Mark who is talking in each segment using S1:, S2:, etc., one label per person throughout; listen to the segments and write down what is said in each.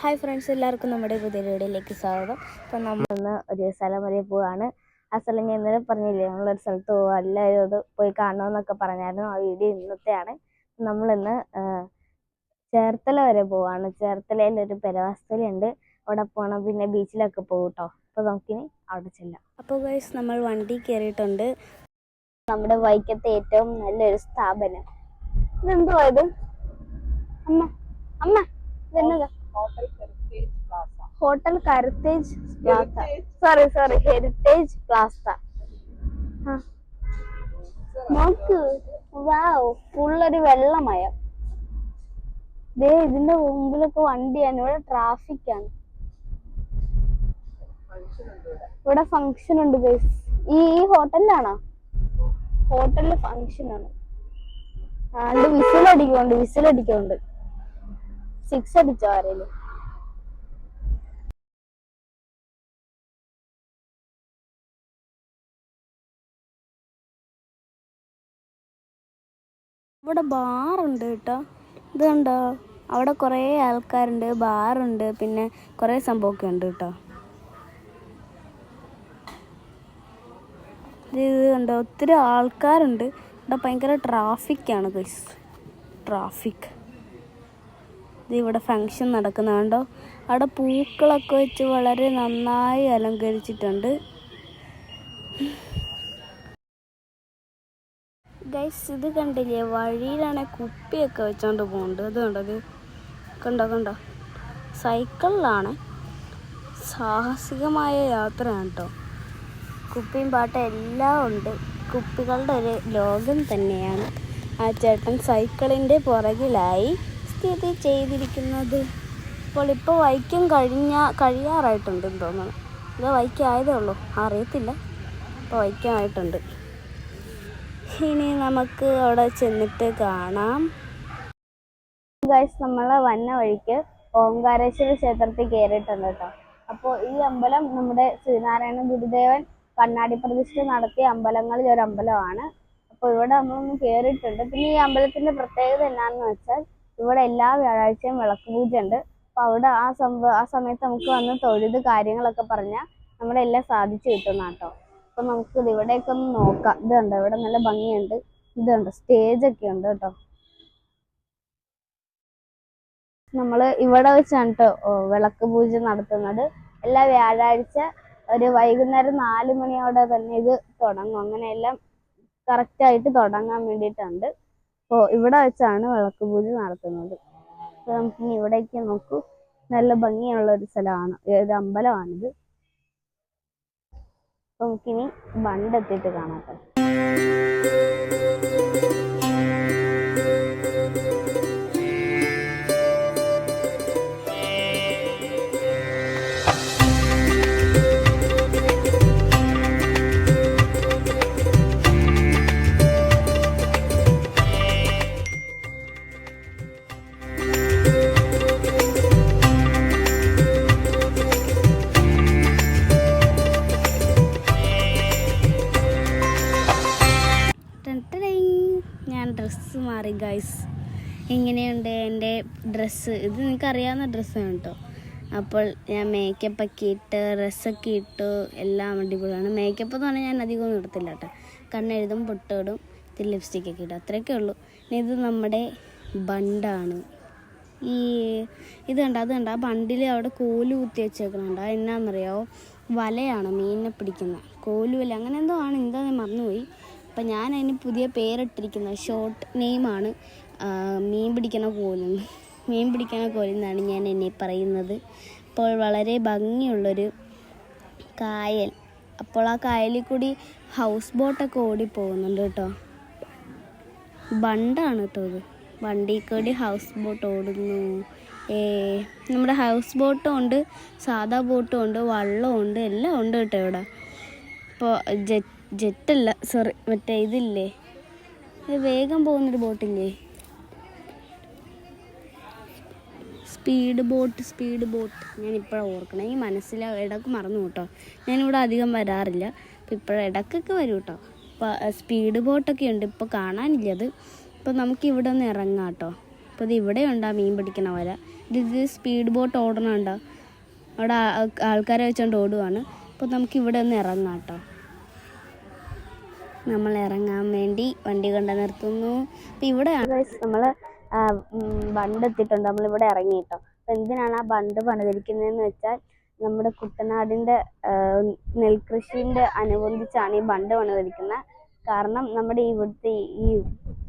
S1: Hi friends എല്ലാവർക്കും നമ്മുടെ പുതിയ വീഡിയോയിലേക്ക് സ്വാഗതം. അപ്പം നമ്മളിന്ന് ഒരു സ്ഥലം വരെ പോവാണ്. ആ സ്ഥലം ഞാൻ ഇന്നലെ പറഞ്ഞില്ലേ നമ്മളൊരു സ്ഥലത്ത് പോവാ. എല്ലാവരും അത് പോയി കാണണമെന്നൊക്കെ പറഞ്ഞായിരുന്നു. ആ വീഡിയോ ഇന്നത്തെയാണ്. നമ്മളിന്ന് ഇന്ന് ചേർത്തല വരെ പോവാണ്. ചേർത്തലയിൽ ഒരു പെരവാസ്തലുണ്ട്. അവിടെ പോകണം പിന്നെ ബീച്ചിലൊക്കെ പോകും കേട്ടോ അപ്പോൾ നമുക്കിനി അവിടെ ചെല്ലാം. അപ്പോൾ ഗൈസ് നമ്മൾ വണ്ടി കയറിയിട്ടുണ്ട്. നമ്മുടെ വൈക്കത്തെ ഏറ്റവും നല്ലൊരു സ്ഥാപനം. ഇതെന്തോ ഇത്? അമ്മ അമ്മ ഇതെന്നതാ? Hotel കരുത്തേജ് plaza sorry sorry heritage plaza നോക്ക് വാവ് ഫുള്ളൊരു വെള്ളമയം. ദേ ഇതിന്റെ മുമ്പിലൊക്കെ വണ്ടിയാണ് ഇവിടെ ട്രാഫിക് ആണ് ഇവിടെ ഫംഗ്ഷൻ ഉണ്ട് ഗൈസ് ഈ ഈ ഹോട്ടലിലാണോ? ഹോട്ടലിൽ ഫംഗ്ഷൻ ആണ് ആണ്ട് വിസിലടിക്കുന്നുണ്ട് വിസിലടിക്കുന്നുണ്ട്. സിക്സ് അടിച്ചോ ആരേലും? ഇവിടെ ബാറുണ്ട് കേട്ടോ. ഇത് കണ്ടോ? അവിടെ കുറേ ആൾക്കാരുണ്ട് ബാറുണ്ട് പിന്നെ കുറേ സംഭവമൊക്കെ ഉണ്ട് കേട്ടോ. ഇത് ഉണ്ടോ ഒത്തിരി ആൾക്കാരുണ്ട്. ഇവിടെ ഭയങ്കര ട്രാഫിക്കാണ് ഗൈസ് ട്രാഫിക് ഇവിടെ ഫംഗ്ഷൻ നടക്കുന്നുണ്ടോ? അവിടെ പൂക്കളൊക്കെ വെച്ച് വളരെ നന്നായി അലങ്കരിച്ചിട്ടുണ്ട്. ഗൈസ് ഇത് കണ്ടില്ലേ? വഴിയിലാണെ കുപ്പിയൊക്കെ വെച്ചോണ്ട് പോകുന്നുണ്ട് അത് കണ്ടോ ഇത്? കണ്ടോ കണ്ടോ? സൈക്കിളിലാണ്. സാഹസികമായ യാത്രയാണ് കേട്ടോ കുപ്പിയും പാട്ടും എല്ലാം ഉണ്ട്. കുപ്പികളുടെ ഒരു ലോകം തന്നെയാണ്. ആ ചേട്ടൻ സൈക്കിളിന്റെ പുറകിലായി. സ്ഥിതി ചെയ്തിരിക്കുന്നത്. അപ്പോൾ ഇപ്പോൾ വൈക്കം കഴിഞ്ഞ കഴിയാറായിട്ടുണ്ടെന്ന് തോന്നുന്നു ഇത് വൈക്കായതേ ഉള്ളൂ. അറിയത്തില്ല. ഇപ്പോൾ വൈക്കമായിട്ടുണ്ട് ഇനി നമുക്ക് അവിടെ ചെന്നിട്ട് കാണാം. ഗൈസ് നമ്മൾ വന്ന വഴിക്ക് ഓംകാരേശ്വര ക്ഷേത്രത്തിൽ കയറിയിട്ടുണ്ട് കേട്ടോ. അപ്പോൾ ഈ അമ്പലം നമ്മുടെ ശ്രീനാരായണ ഗുരുദേവൻ കണ്ണാടി പ്രതിഷ്ഠ നടത്തിയ അമ്പലങ്ങളിൽ ഒരു അമ്പലമാണ്. അപ്പോൾ ഇവിടെ നമ്മളൊന്ന് കയറിയിട്ടുണ്ട്. പിന്നെ ഈ അമ്പലത്തിന്റെ പ്രത്യേകത എന്നാന്ന് വെച്ചാൽ ഇവിടെ എല്ലാ വ്യാഴാഴ്ചയും വിളക്ക് പൂജ ഉണ്ട്. അപ്പോൾ അവിടെ ആ സംഭവം ആ സമയത്ത് നമുക്ക് വന്ന് തൊഴുത് കാര്യങ്ങളൊക്കെ പറഞ്ഞാൽ നമ്മുടെ എല്ലാം സാധിച്ചു കിട്ടുന്ന കേട്ടോ. അപ്പൊ നമുക്ക് ഇത് ഇവിടെയൊക്കെ ഒന്ന് നോക്കാം. ഇത് കണ്ടോ? ഇവിടെ നല്ല ഭംഗിയുണ്ട്. ഇത് കണ്ടോ? സ്റ്റേജ് ഒക്കെ ഉണ്ട് കേട്ടോ. നമ്മൾ ഇവിടെ വെച്ചാണ് കേട്ടോ വിളക്ക് പൂജ നടത്തുന്നത്. എല്ലാ വ്യാഴാഴ്ച ഒരു വൈകുന്നേരം നാല് മണിയോടെ തന്നെ ഇത് തുടങ്ങും. അങ്ങനെയെല്ലാം കറക്റ്റ് ആയിട്ട് തുടങ്ങാൻ വേണ്ടിയിട്ടുണ്ട്. അപ്പോൾ ഇവിടെ വെച്ചാണ് വിളക്ക് പൂജ നടത്തുന്നത്. അപ്പൊ നമുക്ക് ഇവിടേക്ക് നോക്കൂ നല്ല ഭംഗിയുള്ള ഒരു സ്ഥലമാണ്. ഒരു അമ്പലമാണിത്. നമുക്കിനി ബണ്ടെത്തിയിട്ട് കാണാം മാറി ഗൈസ് ഇങ്ങനെയുണ്ട് എന്റെ ഡ്രസ്സ്? ഇത് നിങ്ങൾക്ക് അറിയാവുന്ന ഡ്രസ്സാണ് കേട്ടോ അപ്പോൾ ഞാൻ മേക്കപ്പ് ഒക്കെ ഇട്ട് ഡ്രസ്സൊക്കെ ഇട്ട് എല്ലാം അടിപൊളിയാണ്. മേക്കപ്പ് എന്ന് പറഞ്ഞാൽ ഞാൻ അധികം ഒന്നും ഇടത്തില്ല കേട്ടോ കണ്ണെഴുതും പൊട്ടിടും ഇത്തിരി ലിപ്സ്റ്റിക് ഒക്കെ ഇടും. അത്രയൊക്കെ ഉള്ളൂ. ഇത് നമ്മുടെ ബണ്ടാണ്. ഈ ഇത് കണ്ട? അത് കണ്ട? ആ ബണ്ടിൽ അവിടെ കോൽ കുത്തി വെച്ചേക്കണുണ്ട്. അത് എന്നാന്നറിയാവോ? വലയാണ് മീനിനെ പിടിക്കുന്ന. കോലുവല. അങ്ങനെ എന്തോ ആണ്. എന്താ മറന്നുപോയി. അപ്പം ഞാൻ അതിന് പുതിയ പേരിട്ടിരിക്കുന്നത്. ഷോർട്ട് നെയിമാണ് മീൻ പിടിക്കണ കോലെന്ന് മീൻ പിടിക്കണ കോലെന്നാണ് ഞാൻ എന്നെ പറയുന്നത്. അപ്പോൾ വളരെ ഭംഗിയുള്ളൊരു കായൽ. അപ്പോൾ ആ കായലിൽ കൂടി ഹൗസ് ബോട്ടൊക്കെ ഓടിപ്പോകുന്നുണ്ട് കേട്ടോ. ബണ്ടാണ് കേട്ടോ ഇത്. വണ്ടി കൂടി ഹൗസ് ബോട്ട് ഓടുന്നു. നമ്മുടെ ഹൗസ് ബോട്ടും ഉണ്ട് സാധാ ബോട്ടും ഉണ്ട് വള്ളവും ഉണ്ട് എല്ലാം ഉണ്ട് കേട്ടോ ഇവിടെ. ഇപ്പോൾ ജെറ്റ് ജെറ്റല്ല സോറി മറ്റേ ഇതില്ലേ? ഇത് വേഗം പോകുന്നൊരു ബോട്ടില്ലേ? Speed boat speed boat. ഞാൻ ഇപ്പോഴാണ് ഓർക്കണം. ഈ മനസ്സിൽ ഇടയ്ക്ക് മറന്നു കേട്ടോ. ഞാനിവിടെ അധികം വരാറില്ല. അപ്പം ഇപ്പോഴും ഇടക്കൊക്കെ വരും കേട്ടോ. അപ്പോൾ സ്പീഡ് ബോട്ടൊക്കെ ഉണ്ട്. ഇപ്പോൾ കാണാനില്ല അത്. അപ്പോൾ നമുക്ക് ഇവിടെ ഒന്ന് ഇറങ്ങാം കേട്ടോ. അപ്പോൾ ഇത് ഇവിടെ ഉണ്ടാ? മീൻ പിടിക്കണ വര
S2: ഇത് സ്പീഡ് ബോട്ട് ഓടണുണ്ടോ അവിടെ ആ- ആൾക്കാരെ വെച്ചോണ്ട് ഓടുവാണ്. അപ്പോൾ നമുക്ക് ഇവിടെ ഒന്ന് ഇറങ്ങാം കേട്ടോ. നമ്മൾ ഇറങ്ങാൻ വേണ്ടി വണ്ടി കൊണ്ട് നിർത്തുന്നു. അപ്പം ഇവിടെയാണ് നമ്മൾ ബണ്ട് എത്തിയിട്ടുണ്ട്. നമ്മളിവിടെ ഇറങ്ങി കേട്ടോ അപ്പം എന്തിനാണ് ആ ബണ്ട് പണിതിരിക്കുന്നതെന്ന് വെച്ചാൽ നമ്മുടെ കുട്ടനാടിന്റെ നെൽകൃഷിന്റെ അനുബന്ധിച്ചാണ് ഈ ബണ്ട് പണിതിരിക്കുന്നത്. കാരണം നമ്മുടെ ഇവിടുത്തെ ഈ-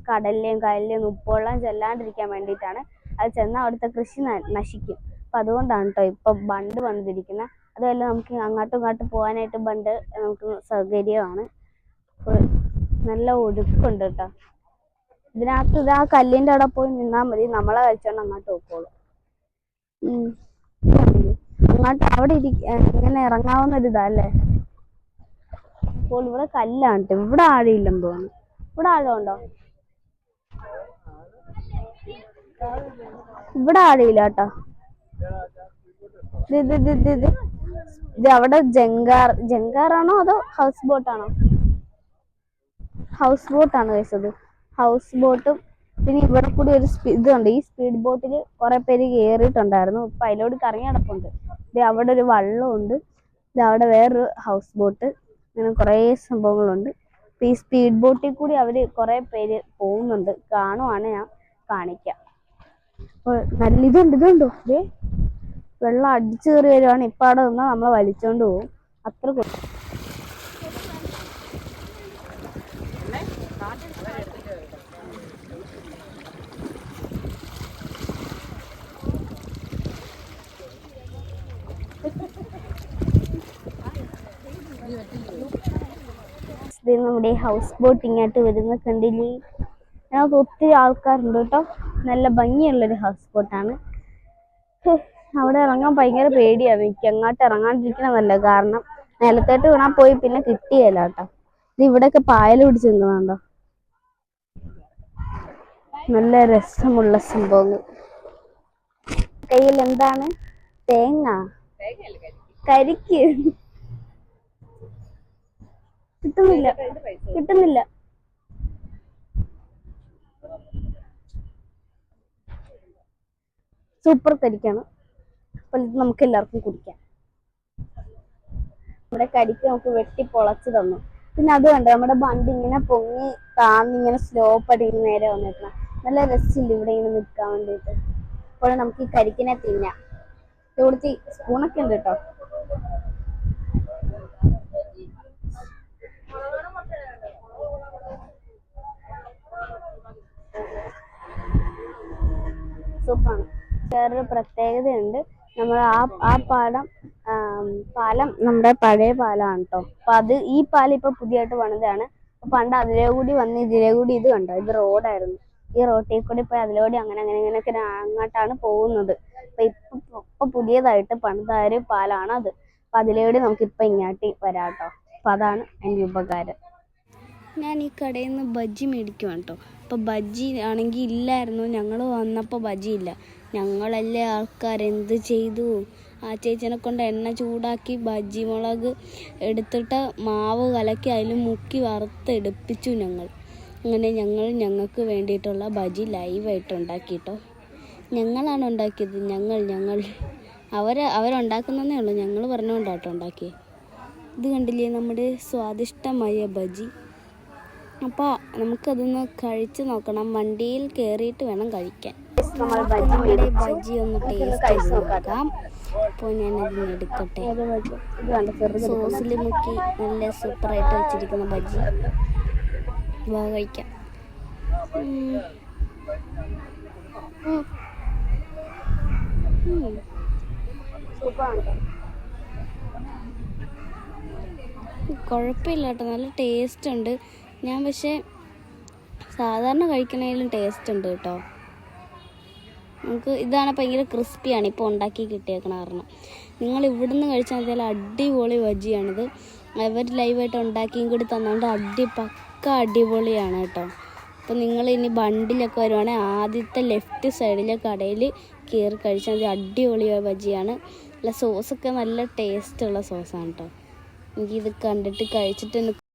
S2: കടലിലെയും കായലിലെയും ഉപ്പുവെള്ളം ചെല്ലാണ്ടിരിക്കാൻ വേണ്ടിയിട്ടാണ് അത് ചെന്നാൽ അവിടുത്തെ കൃഷി നശിക്കും. അപ്പം അതുകൊണ്ടാണ് കേട്ടോ ഇപ്പം ബണ്ട് പണിതിരിക്കുന്നത്. അതുമല്ല നമുക്ക് അങ്ങോട്ടും ഇങ്ങോട്ടും പോകാനായിട്ട് ബണ്ട് നമുക്ക് സൗകര്യമാണ്. നല്ല ഒഴുക്കുണ്ട് കേട്ടോ ഇതിനകത്ത് ഇത് ആ കല്ലിന്റെ അവിടെ പോയി നിന്നാ മതി. നമ്മളെ കഴിച്ചോണ്ട് അങ്ങോട്ട് പോയിക്കോളും ഉം. അങ്ങോട്ട് അവിടെ ഇങ്ങനെ ഇറങ്ങാവുന്ന ഒരു അല്ലേ അപ്പോൾ ഇവിടെ കല്ലാണ്. ഇവിടെ ആഴയില്ലെന്ന് തോന്നുന്നു. ഇവിടെ ആഴമുണ്ടോ ഇവിടെ ആഴയില്ല കേട്ടോ ഇത് അവിടെ ജങ്കാർ ജങ്കാറാണോ അതോ ഹൗസ് ബോട്ടാണോ? ഹൗസ് ബോട്ടാണ് കഴിച്ചത് ഹൗസ് ബോട്ടും പിന്നെ ഇവിടെ കൂടി ഒരു ഇതുണ്ട്. ഈ സ്പീഡ് ബോട്ടിൽ കുറെ പേര് കയറിയിട്ടുണ്ടായിരുന്നു ഇപ്പൊ അതിലോട് കറങ്ങി നടപ്പുണ്ട്. ഇത് അവിടെ ഒരു വള്ളമുണ്ട് ഇത് അവിടെ വേറൊരു ഹൗസ് ബോട്ട് അങ്ങനെ കുറേ സംഭവങ്ങളുണ്ട്. ഇപ്പൊ ഈ സ്പീഡ് ബോട്ടിൽ കൂടി അവർ കുറേ പേര് പോകുന്നുണ്ട്. കാണുവാണ് ഞാൻ കാണിക്കാം. അപ്പോൾ നല്ല ഇതുണ്ട് ഇതുണ്ട്? വെള്ളം അടിച്ചു കയറി വരുവാണ്. ഇപ്പൊ അവിടെ നിന്നാൽ നമ്മളെ വലിച്ചോണ്ട് പോകും. അത്ര ഇത് നമ്മുടെ ഹൗസ് ബോട്ടിങ്ങായിട്ട് വരുന്ന കണ്ടില്ലേ? ഞങ്ങൾക്ക് ഒത്തിരി ആൾക്കാരുണ്ട് കേട്ടോ. നല്ല ഭംഗിയുള്ളൊരു ഹൗസ് ബോട്ടാണ് അവിടെ ഇറങ്ങാൻ ഭയങ്കര പേടിയാണ് എനിക്ക് അങ്ങോട്ട് ഇറങ്ങാണ്ടിരിക്കണമല്ല കാരണം നിലത്തോട്ട് വീണാൽ പോയി പിന്നെ കിട്ടിയല്ല കേട്ടോ. ഇത് ഇവിടെയൊക്കെ പായൽ പിടിച്ച് നിൽക്കുന്നുണ്ടോ നല്ല രസമുള്ള സംഭവങ്ങൾ. കയ്യിൽ എന്താണ്? തേങ്ങ. കരിക്ക്. കിട്ടുന്നില്ല. കിട്ടുന്നില്ല. സൂപ്പർ തരിക്കാണ്. അപ്പോൾ ഇത് നമുക്ക് എല്ലാവർക്കും കുടിക്കാം. നമ്മുടെ കരിക്ക് നമുക്ക് വെട്ടി പൊളച്ച് തന്നു. പിന്നെ അത് കണ്ടു? നമ്മുടെ ബണ്ട് ഇങ്ങനെ പൊങ്ങി താന്ന് ഇങ്ങനെ സ്ലോപ്പ് അടിക്കുന്ന നേരെ വന്നിട്ടുണ്ട് നല്ല രസമില്ല ഇവിടെ ഇങ്ങനെ നിൽക്കാൻ വേണ്ടിയിട്ട്. അപ്പോൾ നമുക്ക് ഈ കരിക്കിനെ തിന്നാം. ഇവിടുത്തെ സ്പൂണൊക്കെ ഉണ്ട് കേട്ടോ. സൂപ്പറാണ് വേറൊരു പ്രത്യേകതയുണ്ട്. നമ്മൾ ആ ആ പാലം പാലം നമ്മുടെ പഴയ പാലമാണ് കേട്ടോ അപ്പൊ അത് ഈ പാലം ഇപ്പൊ പുതിയതായിട്ട് പണിതാണ്. പണ്ട് അതിലേ കൂടി വന്ന് ഇതിലേ കൂടി ഇത് കണ്ടോ? ഇത് റോഡായിരുന്നു. ഈ റോട്ടിൽ കൂടി പോയി അതിലൂടെ അങ്ങനെ അങ്ങനെ ഇങ്ങനെയൊക്കെ അങ്ങോട്ടാണ് പോകുന്നത്. അപ്പൊ ഇപ്പൊ ഇപ്പൊ പുതിയതായിട്ട് പണിതായ ഒരു പാലാണ് അത്. അപ്പൊ അതിലൂടെ നമുക്ക് ഇപ്പൊ ഇങ്ങോട്ട് വരാട്ടോ അപ്പൊ അതാണ് അതിന്റെ ഉപകാരം. ഞാൻ ഈ കടയിൽ നിന്ന് ബജ്ജി മേടിക്കുവാണ് കേട്ടോ. അപ്പോൾ ബജ്ജി ആണെങ്കിൽ ഇല്ലായിരുന്നു. ഞങ്ങൾ വന്നപ്പോൾ ബജ്ജി ഇല്ല. ഞങ്ങളല്ലേ ആൾക്കാർ എന്ത് ചെയ്തു? ആ ചേച്ചിനെ കൊണ്ട് എണ്ണ ചൂടാക്കി ബജ്ജി മുളക് എടുത്തിട്ട് മാവ് കലക്കി അതിൽ മുക്കി വറുത്തെടുപ്പിച്ചു ഞങ്ങൾ. അങ്ങനെ ഞങ്ങൾ ഞങ്ങൾക്ക് വേണ്ടിയിട്ടുള്ള ബജി ലൈവായിട്ട് ഉണ്ടാക്കി കേട്ടോ. ഞങ്ങളാണ് ഉണ്ടാക്കിയത്. ഞങ്ങൾ ഞങ്ങൾ. അവർ അവരുണ്ടാക്കുന്നതേ ഉള്ളൂ. ഞങ്ങൾ പറഞ്ഞുകൊണ്ടാട്ടോ ഉണ്ടാക്കിയത് ഇത് കണ്ടില്ലേ നമ്മുടെ സ്വാദിഷ്ടമായ ബജി അപ്പോൾ നമുക്കതൊന്ന് കഴിച്ച് നോക്കണം. വണ്ടിയിൽ കയറിയിട്ട് വേണം കഴിക്കാൻ. നമ്മൾ ബജി ഒന്ന് ടേസ്റ്റ് നോക്കാം. അപ്പോൾ ഞാനതിന് എടുക്കട്ടെ. സോസിൽ മുക്കി നല്ല സൂപ്പറായിട്ട് വെച്ചിരിക്കുന്ന ബജി വാ കഴിക്കാം. കുഴപ്പമില്ല കേട്ടോ. നല്ല ടേസ്റ്റ് ഉണ്ട്. ഞാൻ പക്ഷേ സാധാരണ കഴിക്കണേലും ടേസ്റ്റ് ഉണ്ട് കേട്ടോ. നമുക്ക് ഇതാണ് ഭയങ്കര ക്രിസ്പിയാണ് ഇപ്പോൾ ഉണ്ടാക്കി കിട്ടിയേക്കണ കാരണം. നിങ്ങൾ ഇവിടുന്ന് കഴിച്ചാൽ നല്ല അടിപൊളി ബജിയാണിത് അവർ ലൈവായിട്ട് ഉണ്ടാക്കിയും കൂടി തന്നുകൊണ്ട് അടി പക്ക അടിപൊളിയാണ് കേട്ടോ. അപ്പോൾ നിങ്ങൾ ഇനി ബണ്ടിലൊക്കെ വരുവാണെങ്കിൽ ആദ്യത്തെ ലെഫ്റ്റ് സൈഡിലെ കടയിൽ കയറി കഴിച്ചാൽ മതി. അടിപൊളി ബജിയാണ് അല്ല സോസൊക്കെ നല്ല ടേസ്റ്റുള്ള സോസാണ് കേട്ടോ. എനിക്കിത് കണ്ടിട്ട് കഴിച്ചിട്ട്